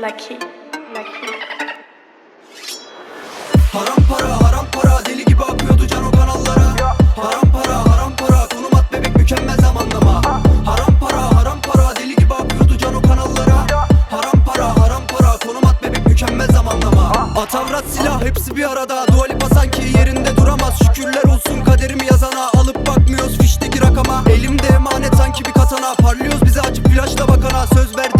Lucky, lucky. Haram para haram para deli gibi akıyordu can o kanallara. Haram para haram para konum at bebek mükemmel zamanlama. Haram para haram para deli gibi akıyordu can o kanallara. Haram para haram para konum at bebek mükemmel zamanlama. Atavrat silah hepsi bir arada. Dua Lipa sanki yerinde duramaz. Şükürler olsun kaderimi yazana. Alıp bakmıyoruz fişteki rakama. Elimde emanet sanki bir katana. Parlıyoruz bize açıp flaşla bakana. Söz verdiğim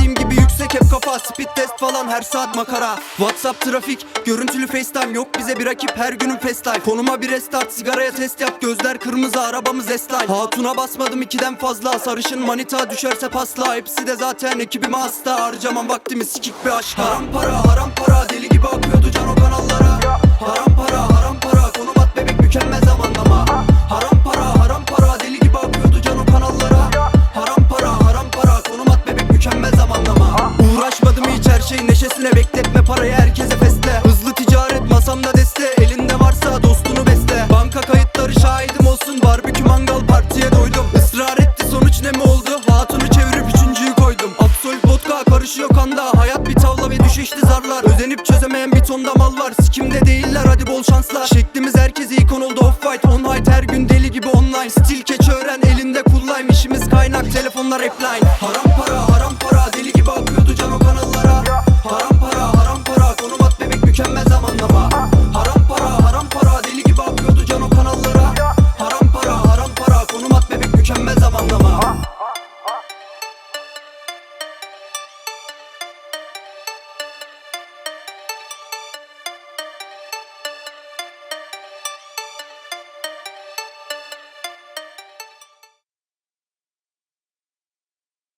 Speed test falan her saat makara. Whatsapp trafik görüntülü FaceTime. Yok bize bir rakip her günün fast life. Konuma bir restart sigaraya test yap. Gözler kırmızı arabamız S-Line Hatuna basmadım ikiden fazla. Sarışın manita düşerse pasla. Hepsi de zaten ekibime hasta. Harcamam vaktimi sikik bir aşka. Haram para haram para. Deli gibi akıyordu can o kanallara neşesine bekletme parayı herkese fesle. Hızlı ticaret masamda deste. Elinde varsa dostunu besle. Banka kayıtları şahidim olsun. Barbekü mangal partiye doydum. Israr etti sonuç ne mi oldu? Hatunu çevirip üçüncüyü koydum. Absolut vodka karışıyor kanda. Hayat bir tavla ve düşeşli zarlar. Özenip çözemeyen bir tonda mal var. Sikimde değiller hadi bol şanslar. Şeklimiz herkese ikon oldu off white on white her gün deli gibi online. Stil keç öğren elinde kullayım işimiz kaynak telefonlar hep line. Haram para haram para deli gibi akıyordu can o kanallara